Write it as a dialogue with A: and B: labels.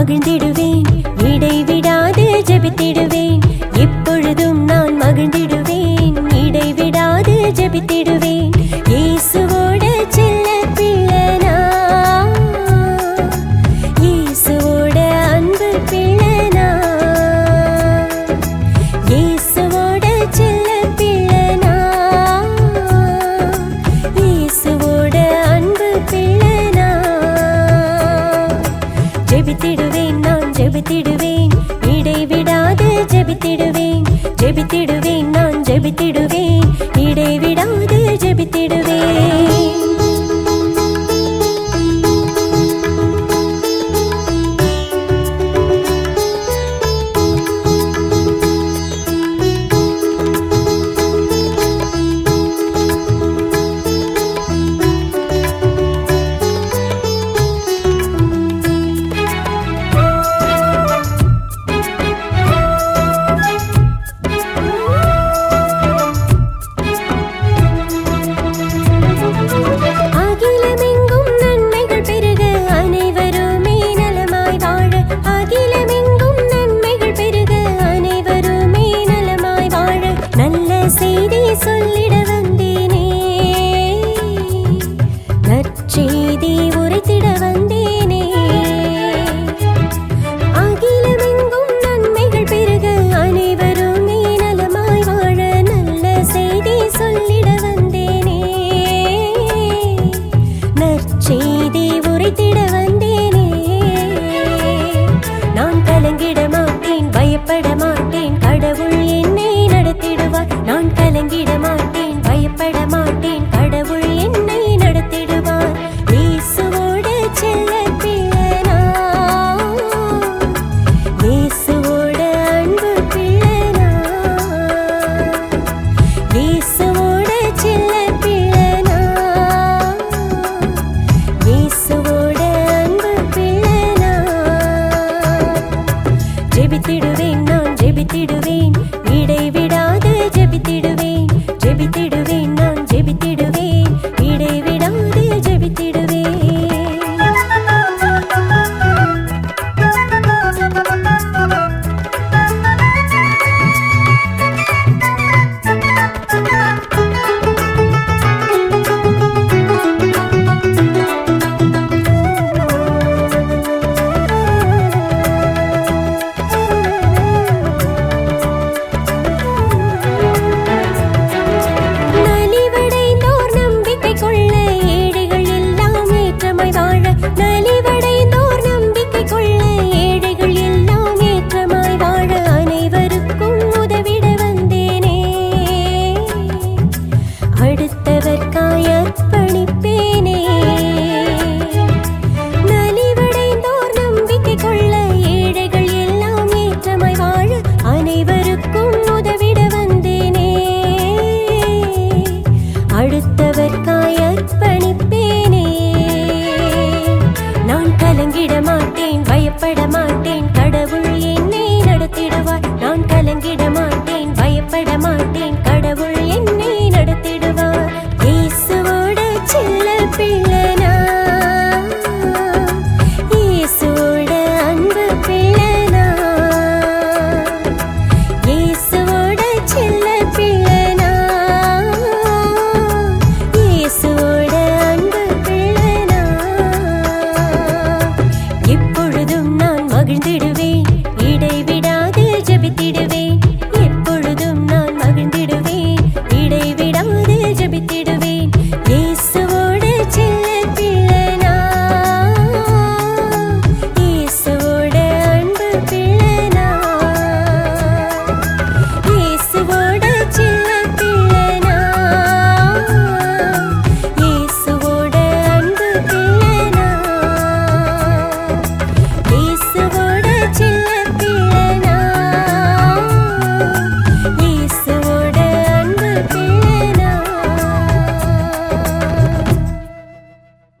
A: மகிழ்ந்திடுவேன். இடைவிடாது ஜெபித்திடுவேன். எப்பொழுதும் நான் மகிழ்ந்திடுவேன். இடைவிடாது ஜெபித்திடுவேன். ஜெபித்திடுவேன். இடைவிடாது ஜெபித்திடுவேன். ஜெபித்திடுவேன் நான் ஜெபித்திடுவேன். இடைவிடாது ஜெபித்திடுவேன்.